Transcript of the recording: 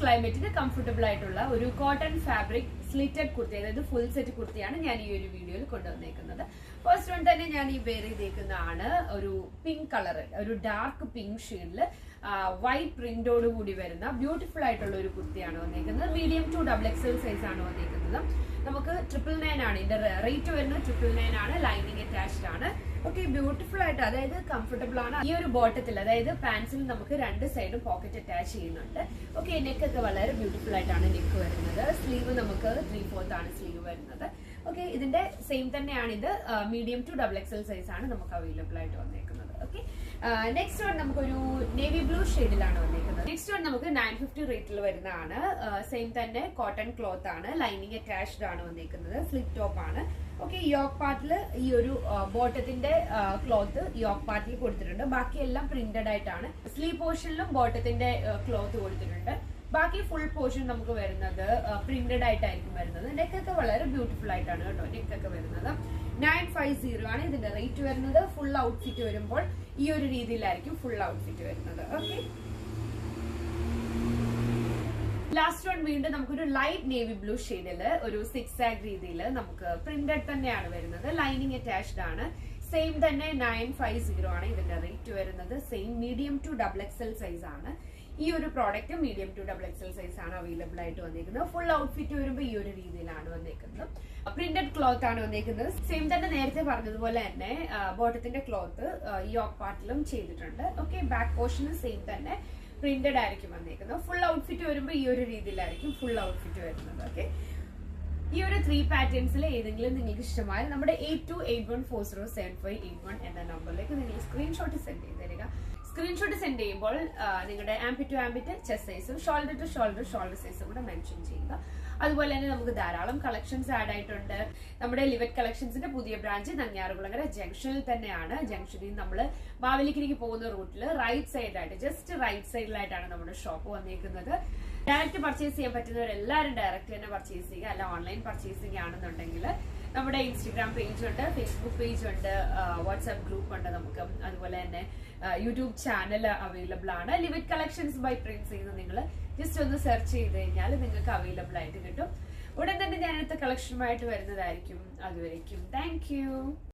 ക്ലൈമറ്റിന് comfortable ആയിട്ടുള്ള ഒരു cotton fabric slitted kurti അതായത് ഫുൾ സെറ്റ് കുർത്തിയാണ് ഞാൻ ഈ ഒരു വീഡിയോയിൽ കൊണ്ടുവന്നേക്കുന്നത്. ഫസ്റ്റ് വൺ തന്നെ ഞാൻ ഈ വേറെ ചെയ്തേക്കുന്നതാണ് ഒരു പിങ്ക് കളർ ഒരു ഡാർക്ക് പിങ്ക് ഷെയ്ഡിൽ വൈറ്റ് പ്രിന്റോട് കൂടി വരുന്ന ബ്യൂട്ടിഫുൾ ആയിട്ടുള്ള ഒരു കുർത്തിയാണ് വന്നേക്കുന്നത്. Medium to double XL size ആണ് വന്നേക്കുന്നത്. നമുക്ക് ട്രിപ്പിൾ നയൻ ആണ്. ഇതിന്റെ റേറ്റ് വരുന്നത് ട്രിപ്പിൾ നയൻ ആണ്. ലൈനിങ് അറ്റാച്ച്ഡ് ആണ്. ഓക്കെ ബ്യൂട്ടിഫുൾ ആയിട്ട് അതായത് കംഫർട്ടബിൾ ആണ്. ഈ ഒരു ബോട്ടത്തിൽ അതായത് പാൻസിൽ നമുക്ക് രണ്ട് സൈഡും പോക്കറ്റ് അറ്റാച്ച് ചെയ്യുന്നുണ്ട്. ഓക്കെ നെക്ക് ഒക്കെ വളരെ ബ്യൂട്ടിഫുൾ ആയിട്ടാണ് നെക്ക് വരുന്നത്. സ്ലീവ് നമുക്ക് ത്രീ ഫോർത്ത് ആണ് സ്ലീവ് വരുന്നത്. ഓക്കെ ഇതിന്റെ സെയിം തന്നെയാണ് ഇത് medium to double XL size ആണ് നമുക്ക് അവൈലബിൾ ആയിട്ട് വന്നേക്കുന്നത്. ഓക്കെ നെക്സ്റ്റ് വൺ നമുക്കൊരു നേവി ബ്ലൂ ഷെയ്ഡിലാണ് വന്നേക്കുന്നത്. നെക്സ്റ്റ് വൺ നമുക്ക് നയൻ ഫിഫ്റ്റി റേറ്റിൽ വരുന്നതാണ്. സെയിം തന്നെ കോട്ടൺ ക്ലോത്ത് ആണ്. ലൈനിങ് അറ്റാച്ച്ഡ് ആണ് വന്നേക്കുന്നത്. സ്ലിപ്പ് ടോപ്പ് ആണ്. ഓക്കെ യോക്ക് പാർട്ടിൽ ഈ ഒരു ബോട്ടത്തിന്റെ ക്ലോത്ത് യോക്ക് പാർട്ടിൽ കൊടുത്തിട്ടുണ്ട്. ബാക്കി എല്ലാം പ്രിന്റഡ് ആയിട്ടാണ്. സ്ലീവ് പോർഷനിലും ബോട്ടത്തിന്റെ ക്ലോത്ത് കൊടുത്തിട്ടുണ്ട്. ബാക്കി ഫുൾ പോർഷൻ നമുക്ക് വരുന്നത് പ്രിന്റഡ് ആയിട്ടായിരിക്കും വരുന്നത്. നെക്കൊക്കെ വളരെ ബ്യൂട്ടിഫുൾ ആയിട്ടാണ് കേട്ടോ നെക്കൊക്കെ വരുന്നത്. നയൻ ഫൈവ് സീറോ ആണ് ഇതിന്റെ റേറ്റ് വരുന്നത്. ഫുൾ ഔട്ട്ഫിറ്റ് വരുമ്പോൾ ഈ ഒരു രീതിയിലായിരിക്കും ഫുൾ ഔട്ട്ഫിറ്റ് വരുന്നത്. ഓക്കെ ലാസ്റ്റ് വൺ വീണ്ടും നമുക്കൊരു ലൈറ്റ് നേവി ബ്ലൂ ഷെയ്ഡിൽ ഒരു സിക്സ് ആഗ് രീതിയിൽ നമുക്ക് പ്രിന്റഡ് തന്നെയാണ് വരുന്നത്. ലൈനിങ് അറ്റാച്ച്ഡ് ആണ്. സെയിം തന്നെ നയൻ ഫൈവ് സീറോ ആണ് ഇതിന്റെ റേറ്റ് വരുന്നത്. Same medium to double XL size ആണ്. ഈ ഒരു product medium to double XL size ആണ് അവൈലബിൾ ആയിട്ട് വന്നിരിക്കുന്നത് ഫുൾ ഔട്ട്ഫിറ്റ് വരുമ്പോൾ ഈ ഒരു രീതിയിലാണ് വന്നിരിക്കുന്നത് പ്രിന്റഡ് ക്ലോത്ത് ആണ് വന്നിരിക്കുന്നത് സെയിം തന്നെ നേരത്തെ പറഞ്ഞതുപോലെ തന്നെ ബോട്ടത്തിന്റെ ക്ലോത്ത് ഈ ഓഫ് പാർട്ടിലും ചെയ്തിട്ടുണ്ട്. ഓക്കെ ബാക്ക് പോർഷനും സെയിം തന്നെ. പ്രിന്റഡ് ആയിരിക്കും വന്നേക്കുന്നത്. ഫുൾ ഔട്ട്ഫിറ്റ് വരുമ്പോൾ ഈ ഒരു രീതിയിലായിരിക്കും ഫുൾ ഔട്ട്ഫിറ്റ് വരുന്നത്. ഓക്കെ ഈ ഒരു ത്രീ പാറ്റേൺസിൽ ഏതെങ്കിലും നിങ്ങൾക്ക് ഇഷ്ടമായാൽ നമ്മുടെ eight two eight one four zero seven five eight one എന്ന നമ്പറിലേക്ക് നിങ്ങൾ സ്ക്രീൻഷോട്ട് സെൻഡ് ചെയ്ത് തരിക. സ്ക്രീൻഷോട്ട് സെൻഡ് ചെയ്യുമ്പോൾ നിങ്ങളുടെ ആംബിറ്റ് ടു ആംബിറ്റ് ചെസ് സൈസും ഷോൾഡർ ടു ഷോൾഡർ ഷോൾഡർ സൈസും കൂടെ മെൻഷൻ ചെയ്യുക. അതുപോലെ തന്നെ നമുക്ക് ധാരാളം കളക്ഷൻസ് ആഡ് ആയിട്ടുണ്ട്. നമ്മുടെ ലിവറ്റ് കളക്ഷൻസിന്റെ പുതിയ ബ്രാഞ്ച് നങ്ങ്യാറുകുളങ്ങര ജംഗ്ഷനിൽ തന്നെയാണ്. ജംഗ്ഷനിൽ നമ്മൾ ബാവലിക്കിലേക്ക് പോകുന്ന റൂട്ടിൽ റൈറ്റ് സൈഡായിട്ട് ജസ്റ്റ് റൈറ്റ് സൈഡിലായിട്ടാണ് നമ്മുടെ ഷോപ്പ് വന്നിരിക്കുന്നത് ഡയറക്റ്റ് പർച്ചേസ് ചെയ്യാൻ പറ്റുന്നവരെല്ലാവരും ഡയറക്റ്റ് തന്നെ പർച്ചേസ് ചെയ്യുക. അല്ല ഓൺലൈൻ പർച്ചേസിംഗ് ആണെന്നുണ്ടെങ്കിൽ നമ്മുടെ ഇൻസ്റ്റഗ്രാം പേജ് ഉണ്ട് ഫേസ്ബുക്ക് പേജ് ഉണ്ട് വാട്സ്ആപ്പ് ഗ്രൂപ്പ് ഉണ്ട് നമുക്ക്. അതുപോലെ തന്നെ യൂട്യൂബ് ചാനൽ അവൈലബിൾ ആണ്. ലിമിറ്റ് കളക്ഷൻസ് ബൈ പ്രിൻസ് ചെയ്യുന്ന നിങ്ങൾ ജസ്റ്റ് ഒന്ന് സെർച്ച് ചെയ്ത് കഴിഞ്ഞാൽ നിങ്ങൾക്ക് അവൈലബിൾ ആയിട്ട് കിട്ടും. ഉടൻ തന്നെ ഞാൻ അടുത്ത കളക്ഷനുമായിട്ട് വരുന്നതായിരിക്കും. അതുവരേക്കും. താങ്ക്